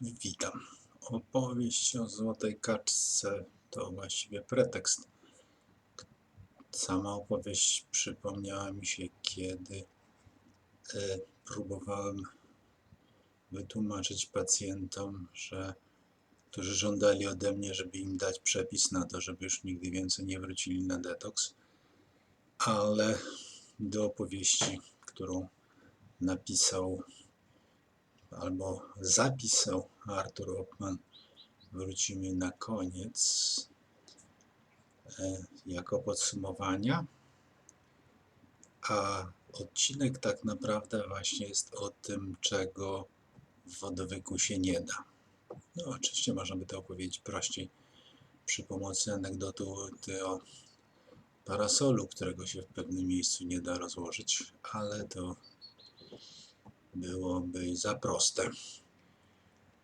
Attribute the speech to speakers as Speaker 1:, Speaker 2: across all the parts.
Speaker 1: Witam. Opowieść o złotej kaczce to właściwie pretekst. Sama opowieść przypomniała mi się, kiedy e, próbowałem wytłumaczyć pacjentom, że którzy żądali ode mnie, żeby im dać przepis na to, żeby już nigdy więcej nie wrócili na detoks, ale do opowieści, którą napisał albo zapisał Arthur Hoffman, wrócimy na koniec e, jako podsumowania. A odcinek tak naprawdę właśnie jest o tym, czego w wodowyku się nie da. No, oczywiście można by to opowiedzieć prościej przy pomocy anegdotu o parasolu, którego się w pewnym miejscu nie da rozłożyć, ale to byłoby za proste.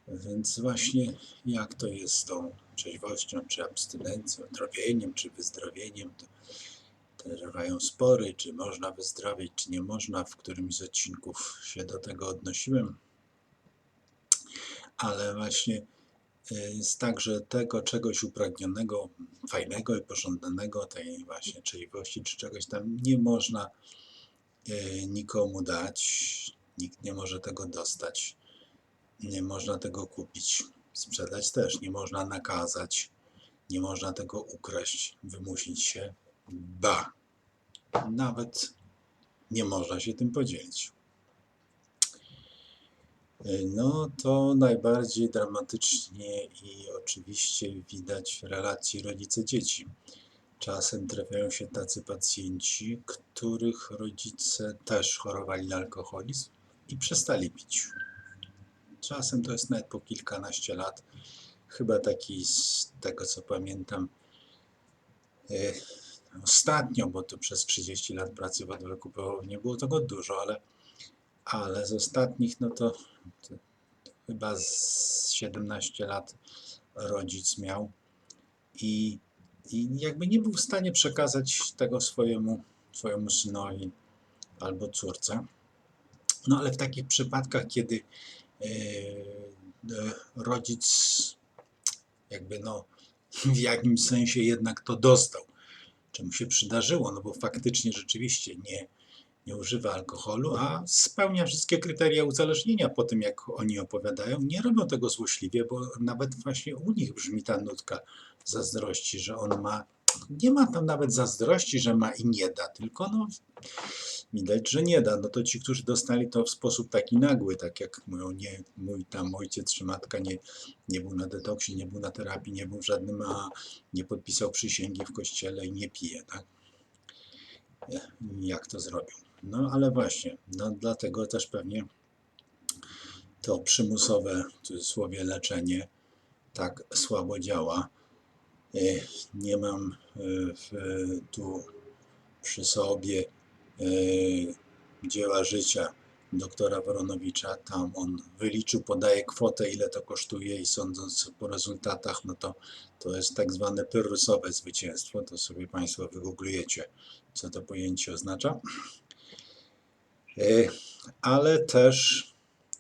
Speaker 1: Więc właśnie jak to jest z tą trzeźwością, czy abstynencją, zdrowieniem, czy wyzdrowieniem, to trwają spory, czy można wyzdrowieć, czy nie można. W którymś z odcinków się do tego odnosiłem. Ale właśnie y, jest tak, że tego czegoś upragnionego, fajnego i pożądanego, tej właśnie trzeźwości, czy czegoś tam nie można y, nikomu dać, Nikt nie może tego dostać. Nie można tego kupić. Sprzedać też. Nie można nakazać. Nie można tego ukraść, wymusić się. Ba! Nawet nie można się tym podzielić. No to najbardziej dramatycznie i oczywiście widać w relacji rodzice-dzieci. Czasem trafiają się tacy pacjenci, których rodzice też chorowali na alkoholizm i przestali pić. Czasem to jest nawet po kilkanaście lat. Chyba taki z tego co pamiętam e, ostatnio, bo to przez 30 lat pracy w odwyku nie było tego dużo, ale, ale z ostatnich no to, to chyba z 17 lat rodzic miał i, i jakby nie był w stanie przekazać tego swojemu, swojemu synowi albo córce. No ale w takich przypadkach, kiedy e, e, rodzic jakby no w jakimś sensie jednak to dostał, czy mu się przydarzyło, no bo faktycznie rzeczywiście nie, nie używa alkoholu, a spełnia wszystkie kryteria uzależnienia po tym, jak oni opowiadają. Nie robią tego złośliwie, bo nawet właśnie u nich brzmi ta nutka zazdrości, że on ma, nie ma tam nawet zazdrości, że ma i nie da, tylko no widać, że nie da. No to ci, którzy dostali to w sposób taki nagły, tak jak mówią, nie, mój tam ojciec czy matka nie, nie był na detoksie, nie był na terapii, nie był w żadnym, a nie podpisał przysięgi w kościele i nie pije, tak? Jak to zrobił? No ale właśnie, no dlatego też pewnie to przymusowe, w cudzysłowie, leczenie tak słabo działa. Nie mam e, tu przy sobie dzieła życia doktora Woronowicza. Tam on wyliczył, podaje kwotę, ile to kosztuje i sądząc po rezultatach, no to to jest tak zwane pyrrusowe zwycięstwo. To sobie Państwo wygooglujecie, co to pojęcie oznacza. E, ale też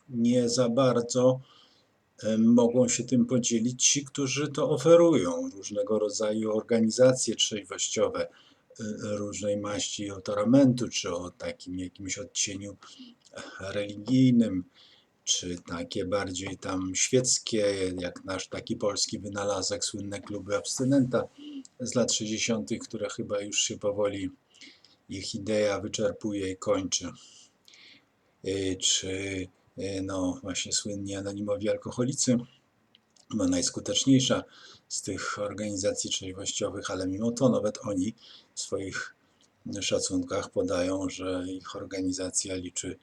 Speaker 1: nie za bardzo e, mogą się tym podzielić ci, którzy to oferują, różnego rodzaju organizacje trzeźwościowe, różnej maści otoramentu, czy o takim jakimś odcieniu religijnym, czy takie bardziej tam świeckie, jak nasz taki polski wynalazek, słynne kluby abstynenta z lat 60., które chyba już się powoli ich idea wyczerpuje i kończy. Y, czy y, no właśnie słynni anonimowi alkoholicy, bo najskuteczniejsza z tych organizacji trzeźwościowych, ale mimo to nawet oni w swoich szacunkach podają, że ich organizacja liczy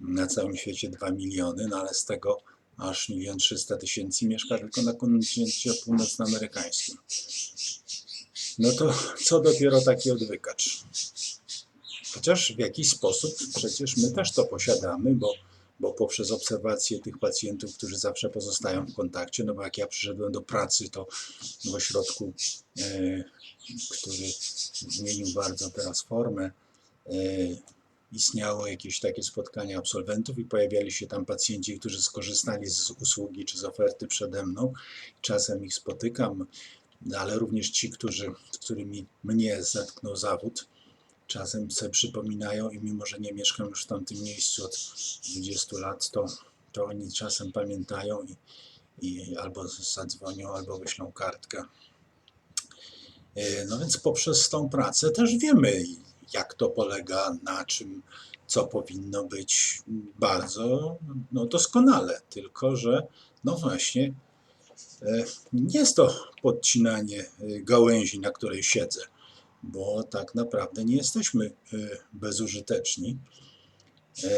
Speaker 1: na całym świecie 2 miliony, no ale z tego aż 1 300 tysięcy mieszka tylko na kontynencie północnoamerykańskim. No to co dopiero taki odwykacz? Chociaż w jakiś sposób przecież my też to posiadamy, bo bo poprzez obserwację tych pacjentów, którzy zawsze pozostają w kontakcie, no bo jak ja przyszedłem do pracy, to w ośrodku, e, który zmienił bardzo teraz formę, e, istniało jakieś takie spotkania absolwentów i pojawiali się tam pacjenci, którzy skorzystali z usługi czy z oferty przede mną. Czasem ich spotykam, ale również ci, którzy, z którymi mnie zetknął zawód, czasem sobie przypominają i mimo, że nie mieszkam już w tamtym miejscu od 20 lat, to, to oni czasem pamiętają i, i albo zadzwonią, albo wyślą kartkę. E, No więc poprzez tą pracę też wiemy, jak to polega, na czym, co powinno być bardzo no, doskonale. Tylko, że no właśnie, e, nie jest to podcinanie e, gałęzi, na której siedzę, bo tak naprawdę nie jesteśmy e, bezużyteczni. E,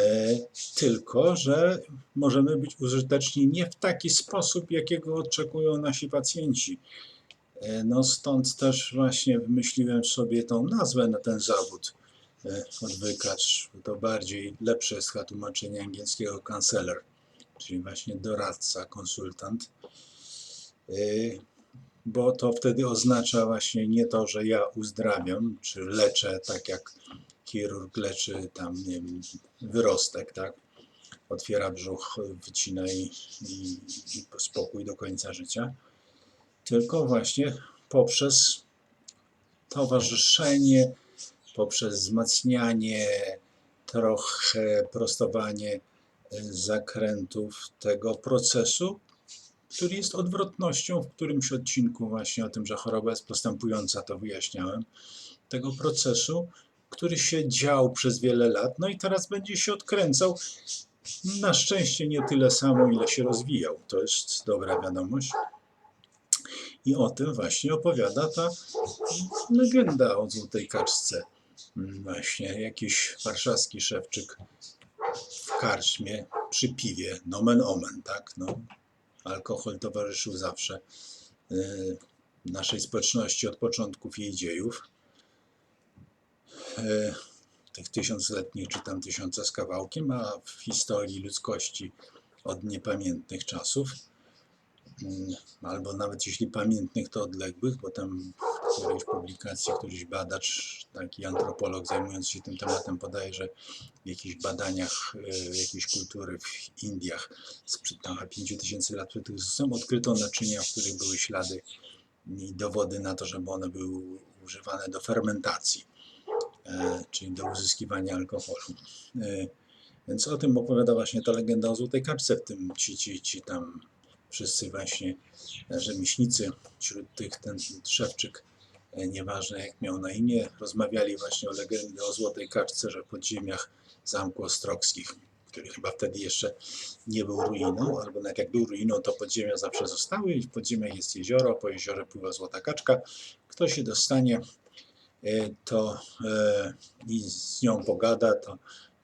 Speaker 1: Tylko, że możemy być użyteczni nie w taki sposób, jakiego oczekują nasi pacjenci. E, No stąd też właśnie wymyśliłem sobie tą nazwę na ten zawód. e, Odwykacz, to bardziej lepsze jest chyba tłumaczenie angielskiego counselor, czyli właśnie doradca, konsultant. Bo to wtedy oznacza właśnie nie to, że ja uzdrawiam, czy leczę tak jak chirurg leczy tam, nie wiem, wyrostek, tak? Otwiera brzuch, wycina i, i, i spokój do końca życia tylko właśnie poprzez towarzyszenie, poprzez wzmacnianie, trochę prostowanie e, zakrętów tego procesu, który jest odwrotnością w którymś odcinku właśnie o tym, że choroba jest postępująca, to wyjaśniałem, tego procesu, który się dział przez wiele lat, no i teraz będzie się odkręcał. Na szczęście nie tyle samo, ile się rozwijał. To jest dobra wiadomość. I o tym właśnie opowiada ta legenda o złotej kaczce. Mm, Właśnie jakiś warszawski szewczyk w karczmie przy piwie, nomen omen, tak? No, alkohol towarzyszył zawsze y, naszej społeczności od początków jej dziejów. Y, tych tysiącletnich, czy tam tysiąca z kawałkiem, a w historii ludzkości od niepamiętnych czasów albo nawet jeśli pamiętnych, to odległych, bo tam w którejś publikacji któryś badacz, taki antropolog zajmujący się tym tematem podaje, że w jakichś badaniach e, jakiejś kultury w Indiach sprzed tam 5000 lat przed Chrystusem odkryto naczynia, w których były ślady i dowody na to, żeby one były używane do fermentacji, e, czyli do uzyskiwania alkoholu. E, Więc o tym opowiada właśnie ta legenda o złotej kaczce, w tym ci, ci, ci tam wszyscy właśnie rzemieślnicy, wśród tych ten szewczyk, e, nieważne jak miał na imię, rozmawiali właśnie o legendzie o złotej kaczce, że podziemiach zamku Ostrogskich, który chyba wtedy jeszcze nie był ruiną, albo nawet jak był ruiną, to podziemia zawsze zostały i w podziemiach jest jezioro, po jeziorze pływa złota kaczka. Kto się dostanie, e, to e, i z nią pogada, to,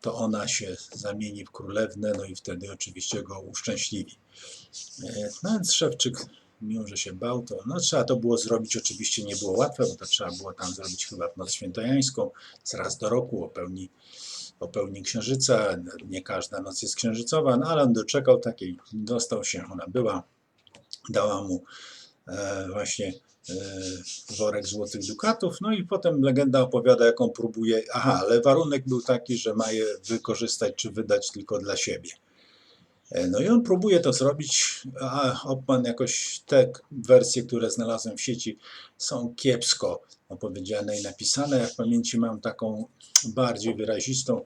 Speaker 1: to ona się zamieni w królewnę, no i wtedy oczywiście go uszczęśliwi. E, No więc Szewczyk, mimo że się bał, to no, trzeba to było zrobić. Oczywiście nie było łatwe, bo to trzeba było tam zrobić chyba w noc świętojańską, raz do roku o pełni, o pełni księżyca. Nie każda noc jest księżycowa, no ale on doczekał takiej, dostał się, ona była, dała mu e, właśnie e, worek złotych dukatów, no i potem legenda opowiada, jak on próbuje, aha, ale warunek był taki, że ma je wykorzystać czy wydać tylko dla siebie. E, No i on próbuje to zrobić, a Opman jakoś te wersje, które znalazłem w sieci są kiepsko opowiedziane i napisane. Ja w pamięci mam taką bardziej wyrazistą,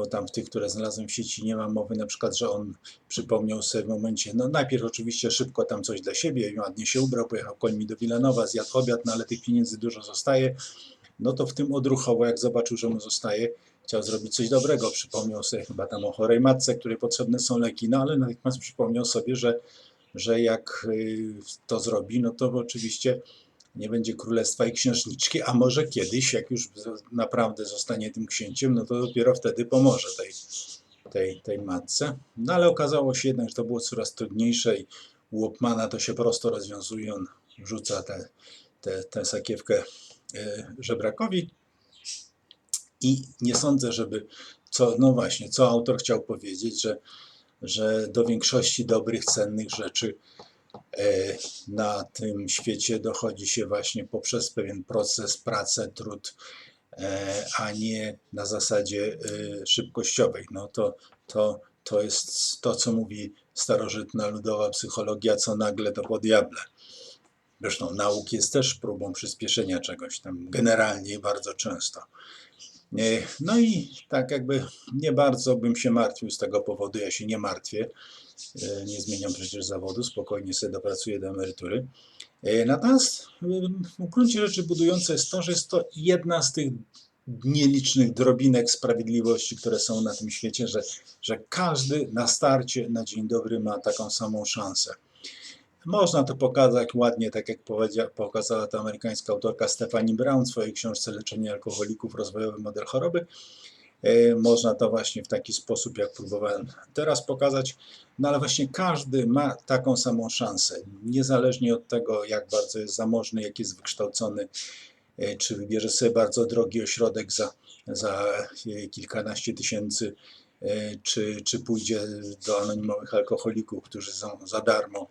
Speaker 1: bo tam w tych, które znalazłem w sieci nie ma mowy na przykład, że on przypomniał sobie w momencie, no najpierw oczywiście szybko tam coś dla siebie ładnie się ubrał, pojechał końmi do Wilanowa, zjadł obiad, no ale tych pieniędzy dużo zostaje, no to w tym odruchowo, jak zobaczył, że mu zostaje, chciał zrobić coś dobrego. Przypomniał sobie chyba tam o chorej matce, której potrzebne są leki, no ale natychmiast przypomniał sobie, że, że jak y, to zrobi, no to oczywiście nie będzie królestwa i księżniczki, a może kiedyś, jak już naprawdę zostanie tym księciem, no to dopiero wtedy pomoże tej, tej, tej matce. No ale okazało się jednak, że to było coraz trudniejsze i u Łopmana to się prosto rozwiązuje, on rzuca tę te, tę sakiewkę y, żebrakowi, i nie sądzę, żeby co, no właśnie, co autor chciał powiedzieć, że, że do większości dobrych, cennych rzeczy e, na tym świecie dochodzi się właśnie poprzez pewien proces, pracę, trud e, a nie na zasadzie e, szybkościowej. No to, to, to jest to, co mówi starożytna ludowa psychologia, co nagle to po diable. Zresztą nauk jest też próbą przyspieszenia czegoś tam, generalnie bardzo często. E, No i tak jakby nie bardzo bym się martwił z tego powodu, ja się nie martwię, E, nie zmieniam przecież zawodu, spokojnie sobie dopracuję do emerytury. E, Natomiast ym, w gruncie rzeczy budujące jest to, że jest to jedna z tych nielicznych drobinek sprawiedliwości, które są na tym świecie, że, że każdy na starcie, na dzień dobry ma taką samą szansę. Można to pokazać ładnie, tak jak pokazała to amerykańska autorka Stephanie Brown w swojej książce Leczenie alkoholików, rozwojowy model choroby. E, Można to właśnie w taki sposób, jak próbowałem teraz pokazać, no ale właśnie każdy ma taką samą szansę, niezależnie od tego, jak bardzo jest zamożny, jak jest wykształcony, e, czy wybierze sobie bardzo drogi ośrodek za, za e, kilkanaście tysięcy, czy, czy pójdzie do anonimowych alkoholików, którzy są za darmo,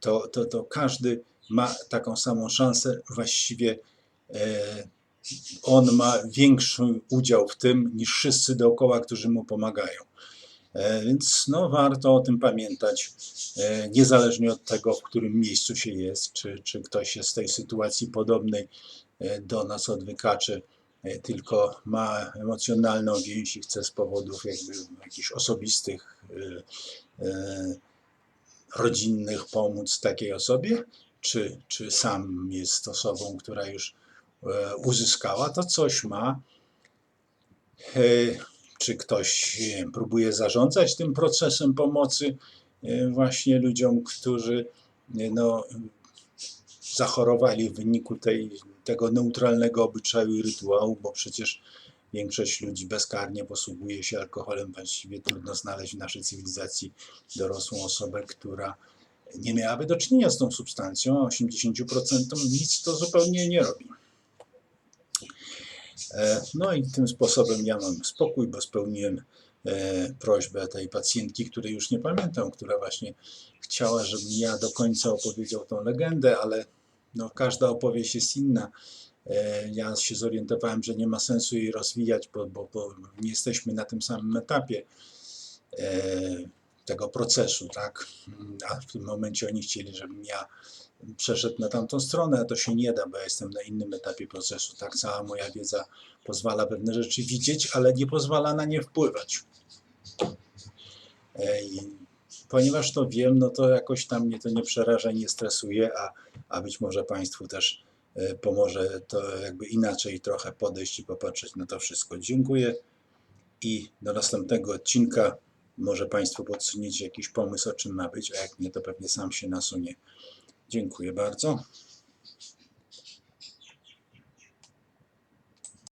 Speaker 1: to, to, to każdy ma taką samą szansę. Właściwie on ma większy udział w tym niż wszyscy dookoła, którzy mu pomagają. E, Więc no, warto o tym pamiętać, e, niezależnie od tego, w którym miejscu się jest, czy, czy ktoś jest w tej sytuacji podobnej do nas odwykaczy, e, tylko ma emocjonalną więź i chce z powodów jakby jakichś osobistych, rodzinnych pomóc takiej osobie, czy, czy sam jest osobą, która już uzyskała, to coś ma. E, Czy ktoś próbuje zarządzać tym procesem pomocy e, właśnie ludziom, którzy e, no, zachorowali w wyniku tej, tego neutralnego obyczaju i rytuału, bo przecież większość ludzi bezkarnie posługuje się alkoholem. Właściwie trudno znaleźć w naszej cywilizacji dorosłą osobę, która nie miałaby do czynienia z tą substancją, a 80% nic to zupełnie nie robi. E, No i tym sposobem ja mam spokój, bo spełniłem e, prośbę tej pacjentki, której już nie pamiętam, która właśnie chciała, żebym ja do końca opowiedział tą legendę, ale no, każda opowieść jest inna. E, Ja się zorientowałem, że nie ma sensu jej rozwijać, bo, bo, bo nie jesteśmy na tym samym etapie tego procesu, tak? A w tym momencie oni chcieli, żebym ja przeszedł na tamtą stronę, a to się nie da, bo ja jestem na innym etapie procesu. Tak, cała moja wiedza pozwala pewne rzeczy widzieć, ale nie pozwala na nie wpływać. E, ponieważ to wiem, no to jakoś tam mnie to nie przeraża, nie stresuje, a, a być może Państwu też e, pomoże to jakby inaczej trochę podejść i popatrzeć na to wszystko. Dziękuję i do następnego odcinka może Państwo podsuniecie jakiś pomysł, o czym ma być, a jak nie, to pewnie sam się nasunie. Dziękuję bardzo.